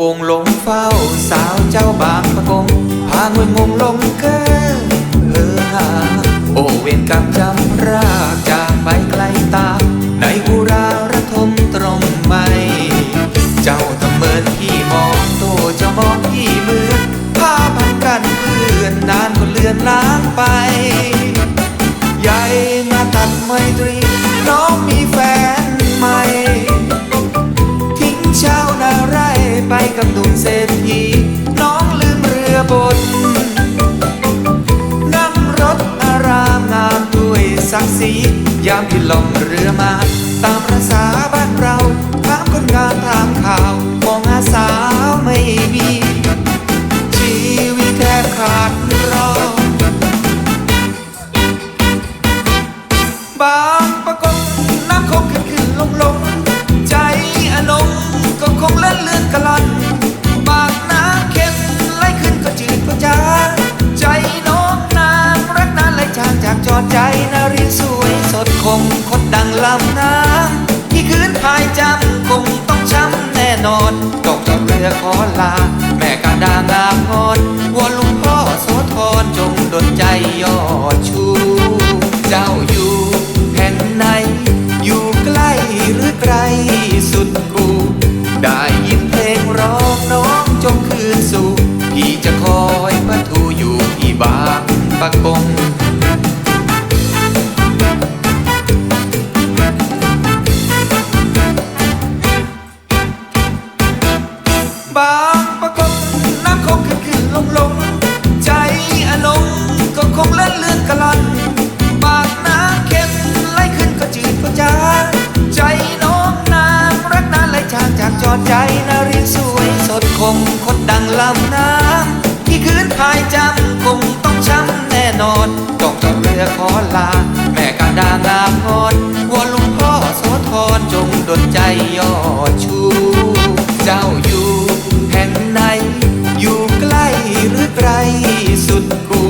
วงลงเฝ้าสาวเจ้าบางประกงพางวยงงลงเกอเออหาโอเวรกรรมจำรากจากไปไกลตา ในอุราระทมตรงไม่ เจ้าทำเมินพี่มองตัวเจ้ามองพี่เมือนผ้าพันกันเพื่อนนานก็เลือนล้างไป ใหญ่มาตัดไมตรีน้องมี ยามที่ลงเรือมา ตามประษาบ้านเราถามคนงานถามข่าวมองหาสาวไม่มี ชีวิตแทบขาดรอบ้า งคดดังลำน้ำที่คืนพายจำคงต้องช้ำแน่นอนตกจากเรือขอลา แม่กาดางามงอนวอนลุงพ่อโสธรจงดลใจยอ นารีสวยสดคงคดดังลำน้ำที่คืนพายจำคงต้องช้ำแน่นอนต้องจอดเรือขอลา แม่กาดางามงอนวอนลุงพ่อโสธรจงดลใจยอดชู เจ้าอยู่แห่งไหน อยู่ใกล้หรือไกลสุดกู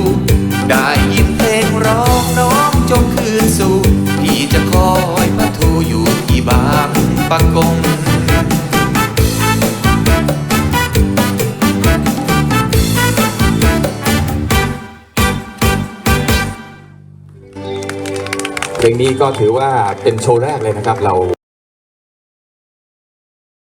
ได้ยินเพลงร้องน้องจงคืนสู่พี่จะคอยพัทูอยู่ที่บางปะกง ลงนี้ก็ถือว่าเป็นโชว์แรกเลยนะครับเรา